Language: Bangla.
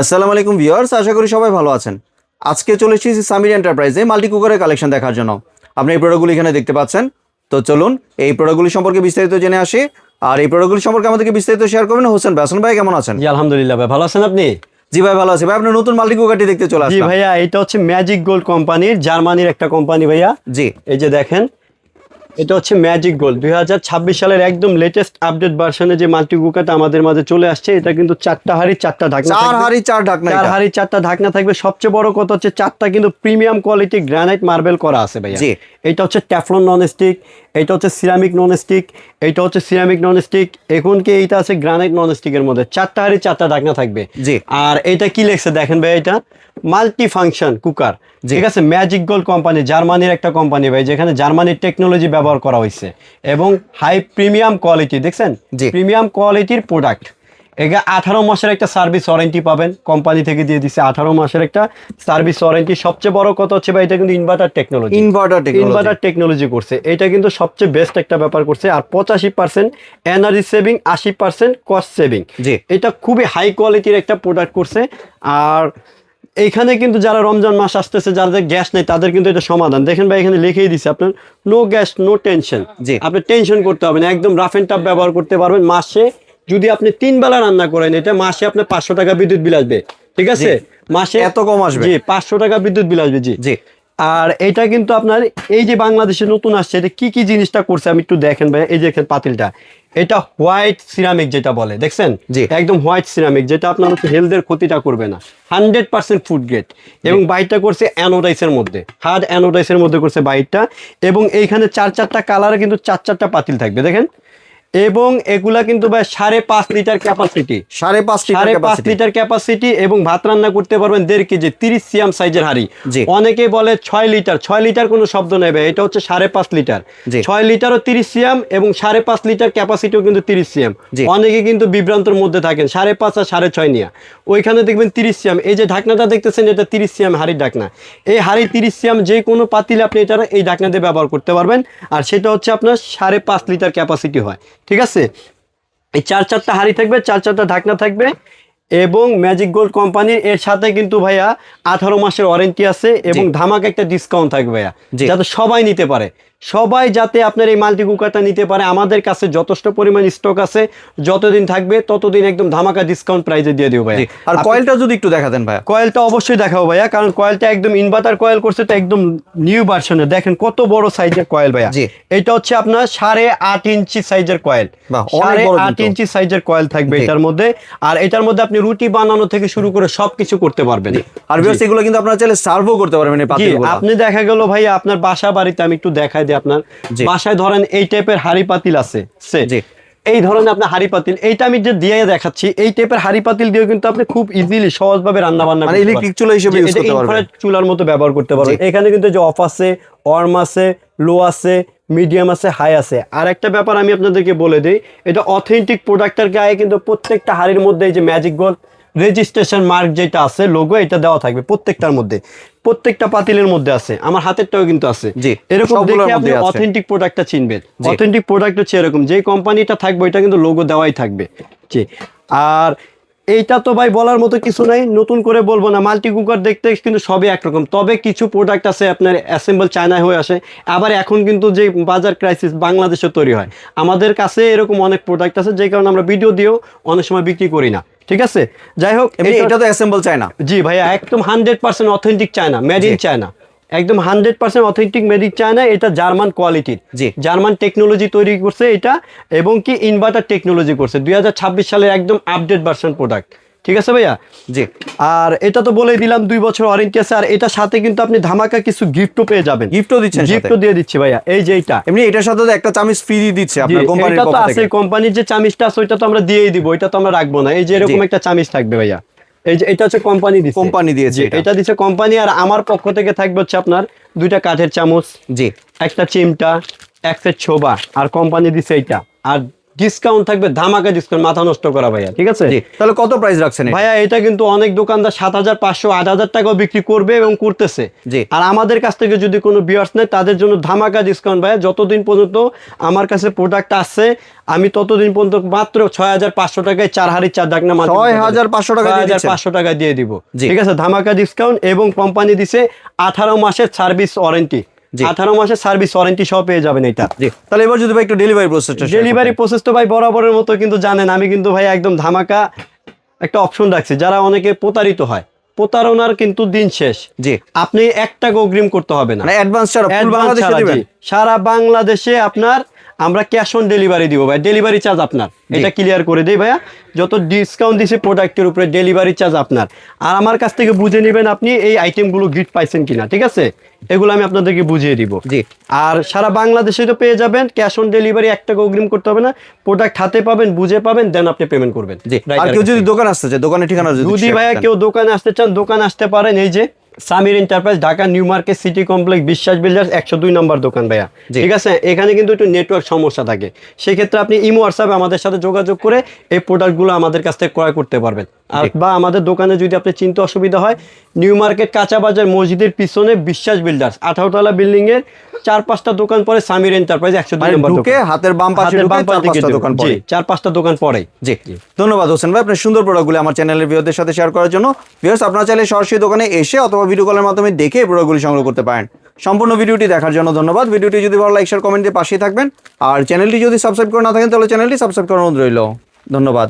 আসসালামু আলাইকুম ভিউয়ার্স আশা করি সবাই ভালো আছেন। আজকে চলে এসেছি সামির এন্টারপ্রাইজে মাল্টি কুকারের কালেকশন দেখার জন্য। আপনি এই প্রোডাক্টগুলি এখানে দেখতে পাচ্ছেন। তো চলুন এই প্রোডাক্টগুলি সম্পর্কে বিস্তারিত জেনে আসি। আর এই প্রোডাক্টগুলি সম্পর্কে আমাদেরকে বিস্তারিত শেয়ার করবেন হোসেন ব্যাসন ভাই কেমন আছেন? জি আলহামদুলিল্লাহ ভাই ভালো আছেন আপনি? জি ভাই ভালো আছি। ভাই আপনি নতুন মাল্টি কুকারটি দেখতে চলে জি ভাইয়া এটা হচ্ছে ম্যাজিক গোল্ড কোম্পানির জার্মানির একটা কোম্পানি ভাইয়া। জি। এই যে দেখেন এটা হচ্ছে ম্যাজিক গোল্ড দুই সালের একদম লেটেস্ট আপডেট ভার্সনে যে মাল্টি কুকারটা আমাদের মাঝে চলে আসছে এটা কিন্তু চারটা হাড়ি চারটা ঢাকনা চার হাড়ি চার ঢাকনা চার হাড়ি চারটা ঢাকনা থাকবে। সবচেয়ে বড় কথা হচ্ছে চারটা কিন্তু প্রিমিয়াম কোয়ালিটি গ্রানাইট মার্বেল করা আছে ভাইয়া। জি। এটা হচ্ছে ট্যাফলন নন স্টিক এটা হচ্ছে সিরামিক নন স্টিক এটা হচ্ছে সিরামিক নন স্টিক এখন কি এইটা আছে গ্রানাইট নন স্টিকের মধ্যে? চারটা হাড়ি চারটা ঢাকনা থাকবে। জি। আর এটা কি লেখছে? দেখেন ভাই এটা। Multi function cooker. ঠিক আছে? ম্যাজিক গোল কোম্পানি জার্মানির একটা কোম্পানি ভাই যেখানে জার্মানির টেকনোলজি ব্যবহার করা হয়েছে। এবং হাই প্রিমিয়াম কোয়ালিটি দেখছেন। প্রিমিয়াম কোয়ালিটির প্রোডাক্ট এগা আঠারো মাসের একটা সার্ভিস ওয়ারেন্টি পাবেন। কোম্পানি থেকে দিয়ে দিচ্ছে আঠারো মাসের একটা সার্ভিস ওয়ারেন্টি সবচেয়ে বড় কথা হচ্ছে ভাই এটা কিন্তু inverter technology inverter technology inverter technology করছে। এটা কিন্তু সবচেয়ে বেস্ট একটা ব্যাপার করছে। আর পঁচাশি পার্সেন্ট এনার্জি সেভিং আশি পার্সেন্ট কস্ট সেভিং। এটা খুবই হাই কোয়ালিটির একটা প্রোডাক্ট করছে। আর এইখানে কিন্তু যারা রমজান মাস আসতেছে যাদের গ্যাস নেই তাদের কিন্তু এটা সমাধান। দেখেন ভাই এখানে লিখেই দিছে আপনার নো গ্যাস নো টেনশন জি। আপনি টেনশন করতে হবে না একদম রাফ এন্ড টাপ ব্যবহার করতে পারবেন। মাসে যদি আপনি তিন বেলা রান্না করেন এটা মাসে আপনার পাঁচশো টাকা বিদ্যুৎ বিল আসবে। ঠিক আছে? মাসে এত কম আসবে? জি পাঁচশো টাকা বিদ্যুৎ বিল আসবে জি। জি। আর এটা কিন্তু আপনার এই যে বাংলাদেশে নতুন আসছে এটা কি কি জিনিসটা করছে আমি একটু দেখেন ভাই এই যে দেখেন পাতিলটা। এটা হোয়াইট সিরামিক যেটা বলে দেখছেন। একদম হোয়াইট সিরামিক যেটা আপনার হচ্ছে হেলথের ক্ষতিটা করবে না। হান্ড্রেড পার্সেন্ট ফুড গ্রেড এবং বাইটটা করছে অ্যানোডাইসের মধ্যে। হার্ড অ্যানোডাইসের মধ্যে করছে বাইটটা এবং এইখানে চার চারটা কালারে কিন্তু চার চারটা পাতিল থাকবে দেখেন? এবং এগুলা কিন্তু ভাই সাড়ে পাঁচ লিটার ক্যাপাসিটি সাড়ে পাঁচ সাড়ে লিটার পাঁচ লিটার ক্যাপাসিটি এবং ভাত রান্না করতে পারবেন দেড় কেজি তিরিশ সিএম সাইজের হাড়ি। অনেকে বলে ছয় লিটার ছয় লিটার কোনো শব্দ নেবে এটা হচ্ছে সাড়ে পাঁচ লিটার। ছয় লিটারও তিরিশ সিএম এবং সাড়ে পাঁচ লিটার ক্যাপাসিটিও কিন্তু তিরিশ সিএম অনেকে কিন্তু বিভ্রান্তর মধ্যে থাকেন সাড়ে পাঁচ আর সাড়ে ছয় নিয়ে। ওইখানে দেখবেন তিরিশ সিএম এই যে ঢাকনাটা দেখতেছেন এটা তিরিশ সিএম হাড়ির ঢাকনা। এই হাড়ি তিরিশ সিএম যে কোনো পাতিলে আপনি এটা এই ঢাকনা দিয়ে ব্যবহার করতে পারবেন। আর সেটা হচ্ছে আপনার সাড়ে পাঁচ লিটার ক্যাপাসিটি হয়। ঠিক আছে? এই চার চারটা হাড়ি থাকবে চার চারটা ঢাকনা থাকবে এবং ম্যাজিক গোল্ড কোম্পানির এর সাথে কিন্তু ভাইয়া আঠারো মাসের ওয়ারেন্টি আছে এবং ধামাক একটা ডিসকাউন্ট থাকবে ভাইয়া। যাতে সবাই নিতে পারে। সবাই যাতে আপনার এই মাল্টি কুকারটা নিতে পারে আমাদের কাছে যথেষ্ট পরিমাণ স্টক আছে যতদিন থাকবে ততদিন একদম ধামাকা ডিসকাউন্ট প্রাইজে দিয়ে দেবো ভাইয়া। জি আর কয়েলটা যদি একটু দেখাতেন ভাই কয়েলটা অবশ্যই দেখাবো ভাইয়া কারণ কয়েলটা একদম ইনভার্টার কয়েল করছে তো একদম নিউ ভার্সনে দেখেন কত বড় সাইজের কয়েল ভাইয়া। এটা হচ্ছে আপনার সাড়ে আট ইঞ্চি সাইজের কয়েল সাড়ে আট ইঞ্চি সাইজের কয়েল থাকবে এটার মধ্যে। আর এটার মধ্যে আপনি রুটি বানানো থেকে শুরু করে সবকিছু করতে পারবেন। আর এগুলো কিন্তু আপনারা চাইলে সার্ভও করতে পারবেন আপনি দেখা গেল ভাই আপনার বাসা বাড়িতে আমি একটু দেখাই দিই আপনার বাসায় ধরেন এই টাইপের হাড়ি পাতিল আছে জি। এই ধরনের আপনার হাড়ি পাতিল এইটা আমি যে দিয়ে দেখাচ্ছি এই টাইপের হাড়ি পাতিল দিয়ে কিন্তু আপনি খুব ইজিলি সহজভাবে রান্না বান্না মানে electric চুলা হিসেবে use করতে পারবেন। চুলার মতো ব্যবহার করতে পারবেন। এখানে কিন্তু যে অফ আছে অর্ম আছে লো আছে মিডিয়াম আছে হাই আছে। আর একটা ব্যাপার আমি আপনাদেরকে বলে দিই এটা অথেন্টিক প্রোডাক্টের গায়ে কিন্তু প্রত্যেকটা হাড়ির মধ্যে এই যে ম্যাজিক গোল্ড রেজিস্ট্রেশন মার্ক যেটা আছে লোগো এটা দেওয়া থাকবে প্রত্যেকটার মধ্যে। প্রত্যেকটা পাতিলের মধ্যে আছে। আমার হাতেরটাও কিন্তু আছে। জি, এরকম দেখে আপনি অথেন্টিক প্রোডাক্টটা চিনবেন। অথেন্টিক প্রোডাক্ট হচ্ছে এরকম। যে কোম্পানিটা থাকবে এটা কিন্তু লোগো দেওয়াই থাকবে। জি। আর এইটা তো ভাই বলার মতো কিছু নাই নতুন করে বলব না মাল্টি কুকার দেখতে কিন্তু সবই একরকম। তবে কিছু প্রোডাক্ট আছে আপনার অ্যাসেম্বল চায়নায় হয়ে আসে আবার এখন কিন্তু যে বাজার ক্রাইসিস বাংলাদেশে তৈরি হয়। আমাদের কাছে এরকম অনেক প্রোডাক্ট আছে যে কারণে আমরা ভিডিও দিয়েও অনেক সময় বিক্রি করি না ঠিক আছে? যাই হোক এটা- তো অ্যাসেম্বল চায়না। জি ভাইয়া একদম hundred percent authentic China made in China. একদম hundred percent authentic made in China এটা জার্মান কোয়ালিটির জি। জার্মান টেকনোলজি তৈরি করছে এটা এবং কি ইনভার্টার টেকনোলজি করছে। দুই সালের একদম আপডেট ভার্সন প্রোডাক্ট। ঠিক আছে ভাইয়া? জি। আর এটা তো বলে দিলাম দুই বছর ওয়ারেন্টি আছে আর এটার সাথে কিন্তু আপনি ধামাকা কিছু গিফটও পেয়ে যাবেন। গিফটও দিচ্ছেন গিফটও দিয়ে দিচ্ছি ভাইয়া এই যে এইটা। এমনি এটার সাথে তো একটা চামিচ ফ্রি দিচ্ছে আপনার কোম্পানির এটা তো আছে কোম্পানির যে চামিচটা আছে ওইটা তো আমরা দিয়েই দিব ওইটা তো আমরা রাখব না। এই যে এরকম একটা চামিচ থাকবে ভাইয়া। এই যে এটা হচ্ছে কোম্পানি দিচ্ছে কোম্পানি দিয়েছে এটা। এটা দিচ্ছে কোম্পানি আর আমার পক্ষ থেকে থাকবে হচ্ছে আপনার দুইটা কাঠের চামচ জি। একটা চিমটা একটা ছোবা আর কোম্পানি দিচ্ছে এইটা। আর ডিসকাউন্ট থাকবে ধামাকা ডিসকাউন্ট মাথা নষ্ট করা ভাইয়া ঠিক আছে? তাহলে কত প্রাইস রাখছেন ভাইয়া এটা কিন্তু অনেক দোকানদার সাত হাজার পাঁচশো আট হাজার টাকাও বিক্রি করবে এবং করতেছে। জি। আর আমাদের কাছ থেকে যদি কোনো বিয়ার্স নেয় তাদের জন্য ধামাকা ডিসকাউন্ট ভাইয়া যতদিন পর্যন্ত আমার কাছে প্রোডাক্ট আছে আমি ততদিন পর্যন্ত মাত্র ছয় হাজার পাঁচশো টাকায় চার হাড়ি চার ডাকনা মাল 6,500 টাকা দিয়ে দিচ্ছেন? পাঁচশো টাকা দিয়ে দিব। ঠিক আছে? ধামাকা ডিসকাউন্ট এবং কোম্পানি দিছে আঠারো মাসের সার্ভিস ওয়ারেন্টি। আঠারো মাসের সার্ভিস ওয়ারেন্টি সহ পেয়ে যাবেন এটা। তাহলে এবার যদি ভাই একটু ডেলিভারি প্রসেসটা ডেলিভারি প্রসেস তো ভাই বরাবরের মতো কিন্তু জানেন আমি কিন্তু ভাই একদম ধামাকা একটা অপশন রাখছি। যারা অনেকে প্রতারিত হয় প্রতারণার কিন্তু দিন শেষ। জি। আপনি এক টাকা অগ্রিম করতে হবে না। মানে অ্যাডভান্স ছাড়া। সারা বাংলাদেশে আপনার আমরা ক্যাশ অন ডেলিভারি দিব ভাই। ডেলিভারি চার্জ আপনার। এটা ক্লিয়ার করে দেই ভাইয়া। যত ডিসকাউন্ট দিছে প্রোডাক্টের উপরে ডেলিভারি চার্জ আপনার। আর আমার কাছ থেকে বুঝে নেবেন আপনি এই আইটেমগুলো গিফট পাইছেন কিনা ঠিক আছে? এগুলো আমি আপনাদেরকে বুঝিয়ে দিব। জি। আর সারা বাংলাদেশে তো পেয়ে যাবেন ক্যাশ অন ডেলিভারি এক টাকা অগ্রিম করতে হবে না। প্রোডাক্ট হাতে পাবেন বুঝে পাবেন দেন আপনি পেমেন্ট করবেন। জি। আর কেউ যদি দোকান আসতে চায় দোকানের ঠিকানা যদি যদি ভাইয়া কেউ দোকানে আসতে চান দোকানে আসতে পারেন এই যে Samir enterprise Dhaka New Market city complex Biswas builders একশো দুই নম্বর দোকান ভাইয়া। ঠিক আছে? এখানে কিন্তু একটু নেটওয়ার্ক সমস্যা থাকে। সেক্ষেত্রে আপনি ইমো হোয়াটসঅ্যাপে আমাদের সাথে যোগাযোগ করে এই প্রোডাক্টগুলো আমাদের কাছ থেকে ক্রয় করতে পারবেন। বা আমাদের দোকানে যদি আপনি চিনতে অসুবিধা হয় নিউ মার্কেট কাঁচা বাজার মসজিদের পিছনে বিশ্বাস বিল্ডার্স আঠারোতলা বিল্ডিং এর চার পাঁচটা দোকান পরে সামির এন্টারপ্রাইজ একশো দুই মানে নম্বর হাতের বাম পাশে বাম পাশ দোকান পরে চার পাঁচটা দোকান পরেই জি। ধন্যবাদ হোসেন ভাই আপনার সুন্দর প্রোডাক্টগুলি আমার চ্যানেলের ভিউয়ারদের সাথে শেয়ার করার জন্য। ভিউয়ার্স আপনারা চাইলে সরাসরি দোকানে এসে অথবা ভিডিও কলের মাধ্যমে দেখে প্রোডাক্টগুলি সংগ্রহ করতে পারেন। সম্পূর্ণ ভিডিওটি দেখার জন্য ধন্যবাদ। ভিডিওটি যদি ভালো লাইক শেয়ার কমেন্ট পাশেই থাকবেন। আর চ্যানেলটি যদি সাবস্ক্রাইব করে না থাকেন তাহলে চ্যানেলটি সাবস্ক্রাইব করার অনুরোধ রইল। ধন্যবাদ।